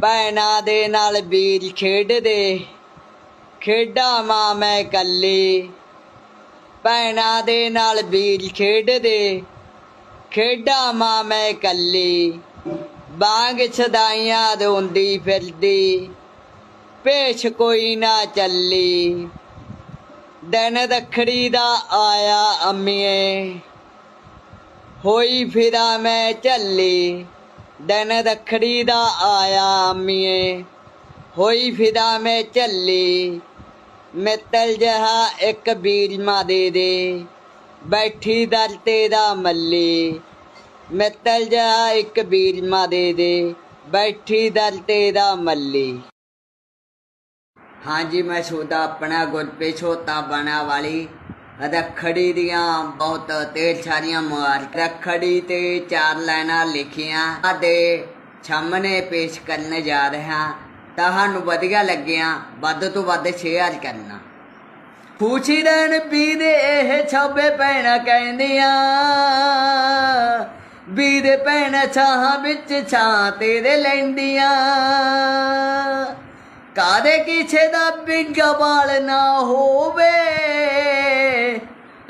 ਭੈਣਾਂ ਦੇ ਨਾਲ ਵੀਰ ਖੇਡਦੇ ਖੇਡਾਂ ਮਾਂ ਮੈਂ ਕੱਲੀ। ਭੈਣਾਂ ਦੇ ਨਾਲ ਵੀਰ ਖੇਡਦੇ ਖੇਡਾਂ ਮਾਂ ਮੈਂ ਕੱਲੀ। ਬਾਗ ਛਦਾਈਆਂ ਰੋਂਦੀ ਫਿਰਦੀ ਪੇਸ਼ ਕੋਈ ਨਾ ਚੱਲੀ। ਦਿਨ ਰੱਖੜੀ ਦਾ ਆਇਆ ਅੰਮੀਏ, ਹੋਈ ਫਿਰਾ ਮੈਂ ਚੱਲੀ ਦਿਨ ਰੱਖੜੀ ਦਾ ਆਇਆ ਅੰਮੀਏ ਹੋਈ ਫਿਦਾ ਮੈਂ ਝੱਲੀ। ਮਿੱਤਲ ਜਹਾ ਇੱਕ ਬੀਰਮਾ ਦੇ ਦੇ। ਬੈਠੀ ਦਰ ਤੇਰਾ ਮੱਲੀ। ਮਿੱਤਲ ਜਹਾ ਇੱਕ ਬੀਰਮਾ ਦੇ ਦੇ। ਬੈਠੀ ਦਰ ਤੇਰਾ ਮੱਲੀ। ਹਾਂਜੀ, ਮੈਂ ਸੋਦਾ ਆਪਣਾ ਗੁਰਪੇ ਛੋਤਾ ਬਣਾ ਵਾਲੀ। ਰੱਖੜੀ ਦੀਆਂ ਬਹੁਤ ਤੇਰ ਸਾਰੀਆਂ ਮੁਬਾਰਕ ਰੱਖੜੀ ਤੇ ਚਾਰ ਲਾਈਨਾਂ ਲਿਖੀਆਂ। ਅਤੇ ਸਾਹਮਣੇ ਪੇਸ਼ ਕਰਨ ਜਾ ਰਿਹਾ। ਤੁਹਾਨੂੰ ਵਧੀਆ ਲੱਗਿਆ। ਵੱਧ ਤੋਂ ਵੱਧ ਸ਼ੇਅਰ ਕਰਨਾ। ਖੁਸ਼ੀ ਦੇਣ ਪੀਦੇ ਇਹ ਛਾਬੇ ਪੈਣਾ ਕਹਿੰਦੀਆਂ। ਵੀਰੇ ਪੈਣਾ ਛਾਹਾਂ ਵਿੱਚ ਛਾਂ ਤੇਰੇ ਲੈਂਦੀਆਂ। ਕਾਦੇ ਕਿਸੇ ਦਾ ਬਿੰਗਾ ਬਾਲ ਨਾ ਹੋਵੇ?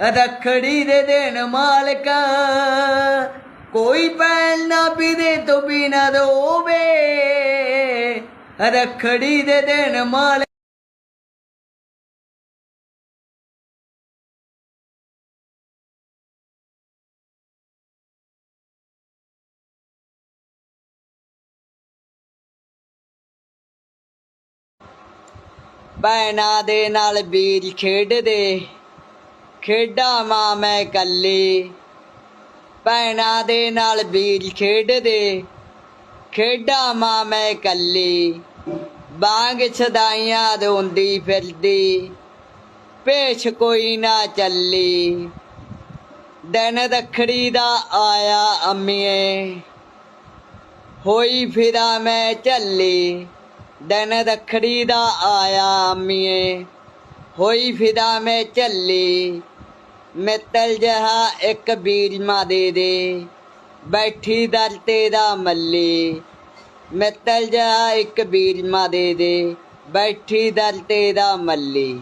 ਰੱਖੜੀ ਦੇ ਦੇਣ ਮਾਲਕ, ਕੋਈ ਪੈਣ ਨਾ ਬਿਦੇ ਤੋਂ ਬਿਨਾ ਰੋਵੇ। ਰੱਖੜੀ ਦੇ ਦੇਣ ਮਾਲਕ ਭੈਣਾਂ ਦੇ ਨਾਲ ਵੀਰ ਖੇਡਦੇ, ਖੇਡਾਂ ਮਾਂ ਮੈਂ ਕੱਲੀ ਭੈਣਾਂ ਦੇ ਨਾਲ ਵੀਰ ਖੇਡਦੇ, ਖੇਡਾਂ ਮਾਂ ਮੈਂ ਕੱਲੀ ਬਾਗ ਛਦਾਈਆਂ ਰੋਂਦੀ ਫਿਰਦੀ ਪੇਸ਼ ਕੋਈ ਨਾ ਚੱਲੀ। ਦਿਨ ਰੱਖੜੀ ਦਾ ਆਇਆ ਅੰਮੀਏ, ਹੋਈ ਫਿਰਾ ਮੈਂ ਚੱਲੀ ਦਿਨ ਰੱਖੜੀ ਦਾ ਆਇਆ ਮੀਏ। ਹੋਈ ਫਿਦਾ ਮੈਂ ਝੱਲੀ। ਮਿੱਤਲ ਜਹਾ ਇੱਕ ਬੀਰਮਾ ਦੇ ਦੇ। ਬੈਠੀ ਦਰ ਤੇਰਾ ਮੱਲੀ। ਮਿੱਤਲ ਜਹਾ ਇੱਕ ਬੀਰਮਾ ਦੇ ਦੇ। ਬੈਠੀ ਦਰ ਤੇਰਾ ਮੱਲੀ।